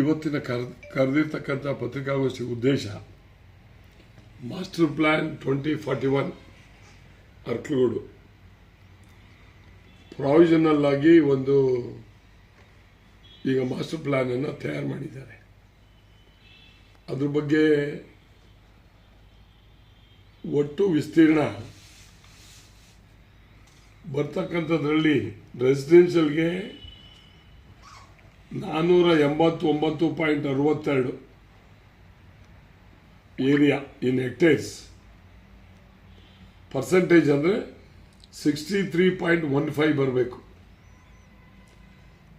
ಇವತ್ತಿನ ಕರ್, ಕರೆದಿರ್ತಕ್ಕಂಥ ಪತ್ರಿಕಾಗೋಷ್ಠಿ ಉದ್ದೇಶ master plan twenty forty one ಅರ್ಕ್ಲೂಡು provisional ಆಗಿ ಒಂದು ಈಗ ಮಾಸ್ಟರ್ ಪ್ಲ್ಯಾನನ್ನು ತಯಾರು ಮಾಡಿದ್ದಾರೆ. ಅದ್ರ ಬಗ್ಗೆ ಒಟ್ಟು ವಿಸ್ತೀರ್ಣ ಬರ್ತಕ್ಕಂಥದ್ರಲ್ಲಿ ರೆಸಿಡೆನ್ಷಿಯಲ್ಗೆ ನಾನ್ನೂರ ಎಂಬತ್ತೊಂಬತ್ತು ಪಾಯಿಂಟ್ ಅರವತ್ತೆರಡು ಏರಿಯಾ ಇನ್ ಹೆಕ್ಟೇರ್ಸ್. ಪರ್ಸೆಂಟೇಜ್ ಅಂದರೆ sixty three point one five ಬರಬೇಕು.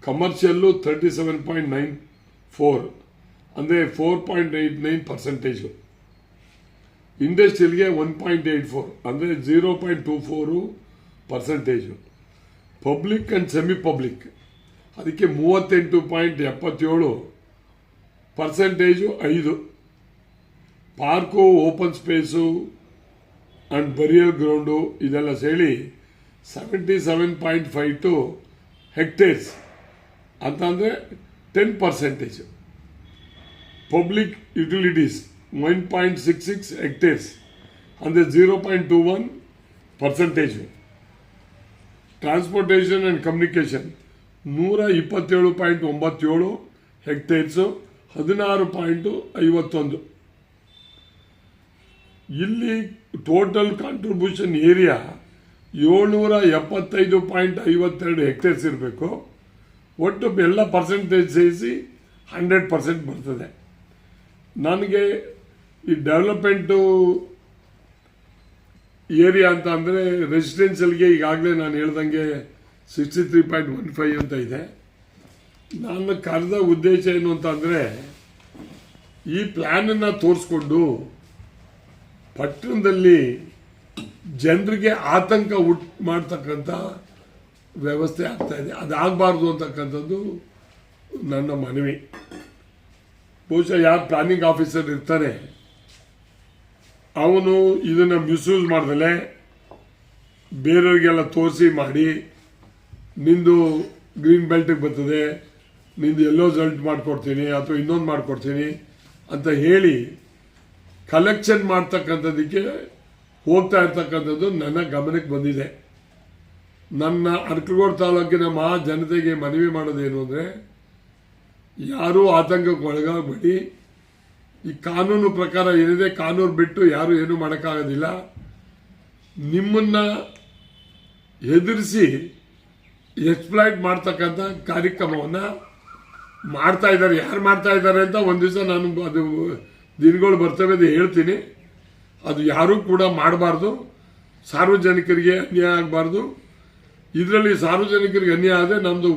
Commercial thirty seven point nine four ಅಂದರೆ four point eight nine percentage. ಇಂಡಸ್ಟ್ರಿಯಲ್ಗೆ one point eight four ಅಂದರೆ zero point two four percentage. Public and semi public ಅದಕ್ಕೆ ಮೂವತ್ತೆಂಟು point ಎಪ್ಪತ್ತೇಳು percentage ಐದು. Park open space and burial ground ಇದೆಲ್ಲ ಸೇರಿ seventy seven point five two hectares. ಅಂತಂದರೆ ten percentage. Public utilities one point six six hectares. ಅಂದರೆ zero point two one percentage. Transportation and communication. ನೂರ ಇಪ್ಪತ್ತೇಳು point ಒಂಬತ್ತೇಳು ಹೆಕ್ಟೇರ್ಸು, ಹದಿನಾರು point ಐವತ್ತೊಂದು. ಇಲ್ಲಿ total contribution area ಏಳ್ನೂರ ಎಪ್ಪತ್ತೈದು ಪಾಯಿಂಟ್ ಐವತ್ತೆರಡು ಹೆಕ್ಟೇರ್ಸ್ ಇರಬೇಕು. ಒಟ್ಟು ಎಲ್ಲ ಪರ್ಸೆಂಟೇಜ್ ಸೇರಿಸಿ ಹಂಡ್ರೆಡ್ ಪರ್ಸೆಂಟ್ ಬರ್ತದೆ. ನನಗೆ ಈ ಡೆವಲಪ್ಮೆಂಟು ಏರಿಯಾ ಅಂತ ಅಂದರೆ ರೆಸಿಡೆನ್ಷಿಯಲ್ಗೆ ಈಗಾಗಲೇ ನಾನು ಹೇಳ್ದಂಗೆ sixty three point one five ಅಂತ ಇದೆ. ನನ್ನ ಕರೆದ ಉದ್ದೇಶ ಏನು ಅಂತ ಅಂದರೆ, ಈ ಪ್ಲ್ಯಾನನ್ನು ತೋರಿಸ್ಕೊಂಡು ಪಟ್ಟಣದಲ್ಲಿ ಜನರಿಗೆ ಆತಂಕ ಉಟ್ ಮಾಡ್ತಕ್ಕಂಥ ವ್ಯವಸ್ಥೆ ಆಗ್ತಾಯಿದೆ ಅದಾಗಬಾರ್ದು ಅಂತಕ್ಕಂಥದ್ದು ನನ್ನ ಮನವಿ. ಬಹುಶಃ ಯಾರು ಪ್ಲಾನಿಂಗ್ ಆಫೀಸರ್ ಇರ್ತಾರೆ, ಅವನು ಇದನ್ನು ಮಿಸ್ಯೂಸ್ ಮಾಡ್ದಲೆ ಬೇರೆಯವರಿಗೆಲ್ಲ ತೋರಿಸಿ ಮಾಡಿ ನಿಂದು ಗ್ರೀನ್ ಬೆಲ್ಟಿಗೆ ಬರ್ತದೆ, ನಿಂದು ಎಲ್ಲೋ ಜಲ್ಟ್ ಮಾಡಿಕೊಡ್ತೀನಿ ಅಥವಾ ಇನ್ನೊಂದು ಮಾಡಿಕೊಡ್ತೀನಿ ಅಂತ ಹೇಳಿ ಕಲೆಕ್ಷನ್ ಮಾಡ್ತಕ್ಕಂಥದ್ದಕ್ಕೆ ಹೋಗ್ತಾ ಇರ್ತಕ್ಕಂಥದ್ದು ನನ್ನ ಗಮನಕ್ಕೆ ಬಂದಿದೆ. ನನ್ನ ಅರ್ಕಗೋಡ್ ತಾಲೂಕಿನ ಮಹಾ ಜನತೆಗೆ ಮನವಿ ಮಾಡೋದೇನು ಅಂದರೆ, ಯಾರೂ ಆತಂಕಕ್ಕೆ ಒಳಗಾಗಬೇಡಿ. ಈ ಕಾನೂನು ಪ್ರಕಾರ ಏನಿದೆ ಕಾನೂನು ಬಿಟ್ಟು ಯಾರು ಏನು ಮಾಡೋಕ್ಕಾಗೋದಿಲ್ಲ. ನಿಮ್ಮನ್ನು ಹೆದರಿಸಿ ಎಕ್ಸ್ಪ್ಲಾಯ್ಟ್ ಮಾಡ್ತಕ್ಕಂಥ ಕಾರ್ಯಕ್ರಮವನ್ನು ಮಾಡ್ತಾ ಇದ್ದಾರೆ. ಯಾರು ಮಾಡ್ತಾ ಇದ್ದಾರೆ ಅಂತ ಒಂದು ದಿವಸ ನಾನು ಅದು ದಿನಗಳು ಬರ್ತವೆ ಅಂತ ಹೇಳ್ತೀನಿ. ಅದು ಯಾರೂ ಕೂಡ ಮಾಡಬಾರ್ದು. ಸಾರ್ವಜನಿಕರಿಗೆ ಅನ್ಯಾಯ ಆಗಬಾರ್ದು. ಇದರಲ್ಲಿ ಸಾರ್ವಜನಿಕರಿಗೆ ಅನ್ಯಾಯ ಆದರೆ ನಮ್ಮದು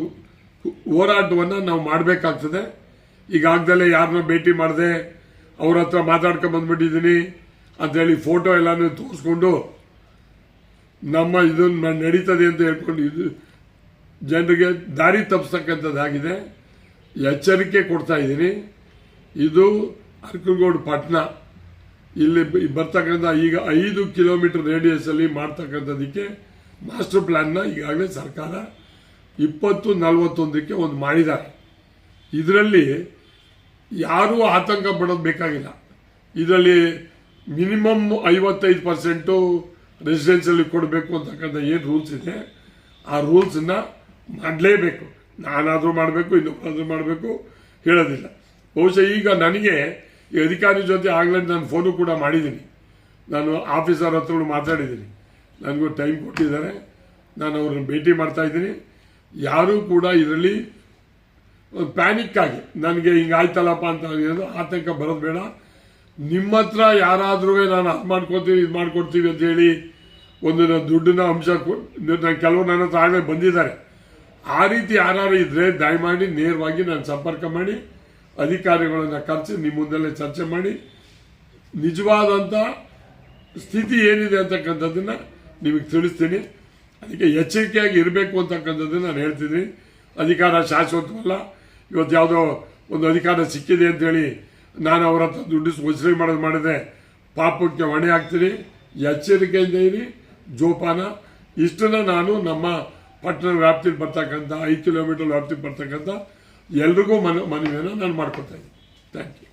ಹೋರಾಟವನ್ನು ನಾವು ಮಾಡಬೇಕಾಗ್ತದೆ. ಈಗಾಗಲೇ ಯಾರನ್ನ ಭೇಟಿ ಮಾಡಿದೆ, ಅವ್ರ ಹತ್ರ ಮಾತಾಡ್ಕೊಂಡು ಅಂತೇಳಿ ಫೋಟೋ ಎಲ್ಲನೂ ತೋರಿಸ್ಕೊಂಡು ನಮ್ಮ ಇದನ್ನು ನಡೀತದೆ ಅಂತ ಹೇಳ್ಕೊಂಡು ಇದು ಜನರಿಗೆ ದಾರಿ ತಪ್ಪಿಸ್ತಕ್ಕಂಥದ್ದಾಗಿದೆ ಎಚ್ಚರಿಕೆ ಕೊಡ್ತಾ ಇದ್ದೀನಿ. ಇದು ಅರ್ಕಲ್ಗೋಡ್ ಪಟ್ಟಣ ಇಲ್ಲಿ ಬರ್ತಕ್ಕಂಥ ಈಗ ಐದು ಕಿಲೋಮೀಟರ್ ರೇಡಿಯಸಲ್ಲಿ ಮಾಡ್ತಕ್ಕಂಥದ್ದಕ್ಕೆ ಮಾಸ್ಟರ್ ಪ್ಲ್ಯಾನ್ನ ಈಗಾಗಲೇ ಸರ್ಕಾರ ಇಪ್ಪತ್ತು ನಲವತ್ತೊಂದಕ್ಕೆ ಒಂದು ಮಾಡಿದ್ದಾರೆ. ಇದರಲ್ಲಿ ಯಾರೂ ಆತಂಕ ಪಡೋದು ಬೇಕಾಗಿಲ್ಲ. ಇದರಲ್ಲಿ ಮಿನಿಮಮ್ ಐವತ್ತೈದು ಪರ್ಸೆಂಟು ರೆಸಿಡೆನ್ಸಲ್ಲಿ ಕೊಡಬೇಕು ಅಂತಕ್ಕಂಥ ಏನು ರೂಲ್ಸ್ ಇದೆ? ಆ ರೂಲ್ಸನ್ನ ಮಾಡಲೇಬೇಕು. ನಾನಾದರೂ ಮಾಡಬೇಕು ಇನ್ನೊಬ್ಬರಾದರೂ ಮಾಡಬೇಕು, ಹೇಳೋದಿಲ್ಲ. ಬಹುಶಃ ಈಗ ನನಗೆ ಈ ಅಧಿಕಾರಿ ಜೊತೆ ಆಗಲೇ ನಾನು ಫೋನು ಕೂಡ ಮಾಡಿದ್ದೀನಿ. ನಾನು ಆಫೀಸರ್ ಹತ್ರ ಮಾತಾಡಿದ್ದೀನಿ. ನನಗೂ ಟೈಮ್ ಕೊಟ್ಟಿದ್ದಾರೆ. ನಾನು ಅವ್ರನ್ನ ಭೇಟಿ ಮಾಡ್ತಾ ಇದ್ದೀನಿ. ಯಾರೂ ಕೂಡ ಇದರಲ್ಲಿ ಪ್ಯಾನಿಕ್ ಆಗಿ, ನನಗೆ ಹಿಂಗೆ ಆಯ್ತಲ್ಲಪ್ಪ ಅಂತ ಅನ್ನೋದು ಆತಂಕ ಬರೋದು ಬೇಡ. ನಿಮ್ಮ ಹತ್ರ ಯಾರಾದ್ರೂ ನಾನು ಅದು ಮಾಡ್ಕೊತೀವಿ ಇದು ಮಾಡ್ಕೊಡ್ತೀವಿ ಅಂತ ಹೇಳಿ ಒಂದು ದುಡ್ಡನ್ನ ಅಂಶ ನಾನು ಕೆಲವು ನನ್ನ ಹತ್ರ ಆಗಲೇ ಬಂದಿದ್ದಾರೆ. ಆ ರೀತಿ ಯಾರು ಇದ್ರೆ ದಯಮಾಡಿ ನೇರವಾಗಿ ನಾನು ಸಂಪರ್ಕ ಮಾಡಿ, ಅಧಿಕಾರಿಗಳನ್ನ ಕರೆಸಿ ನಿಮ್ಮ ಮುಂದೆಲ್ಲೇ ಚರ್ಚೆ ಮಾಡಿ. ನಿಜವಾದಂಥ ಸ್ಥಿತಿ ಏನಿದೆ ಅಂತಕ್ಕಂಥದ್ದನ್ನು ನಿಮಗೆ ತಿಳಿಸ್ತೀನಿ. ಅದಕ್ಕೆ ಎಚ್ಚರಿಕೆಯಾಗಿ ಇರಬೇಕು ಅಂತಕ್ಕಂಥದ್ದನ್ನು ನಾನು ಹೇಳ್ತೀನಿ ಅಧಿಕಾರ ಶಾಶ್ವತವಲ್ಲ. ಇವತ್ತು ಯಾವುದೋ ಒಂದು ಅಧಿಕಾರ ಸಿಕ್ಕಿದೆ ಅಂತೇಳಿ ನಾನು ಅವರ ಹತ್ರ ದುಡ್ಡು ವಸೂಲಿ ಮಾಡೋದು ಮಾಡಿದೆ ಪಾಪಕ್ಕೆ ಹೊಣೆ ಹಾಕ್ತೀನಿ ಎಚ್ಚರಿಕೆಯಿಂದ ಇರಿ. ಜೋಪಾನ. ಇಷ್ಟನ್ನ ನಾನು ನಮ್ಮ ಪಟ್ಟಣ ವ್ಯಾಪ್ತಿಗೆ ಬರ್ತಕ್ಕಂಥ, ಐದು ಕಿಲೋಮೀಟರ್ ವ್ಯಾಪ್ತಿಗೆ ಬರ್ತಕ್ಕಂಥ ಎಲ್ರಿಗೂ ಮನ, ಮನವಿಯನ್ನು ನಾನು ಮಾಡ್ಕೊತಾ ಇದ್ದೀನಿ. Thank you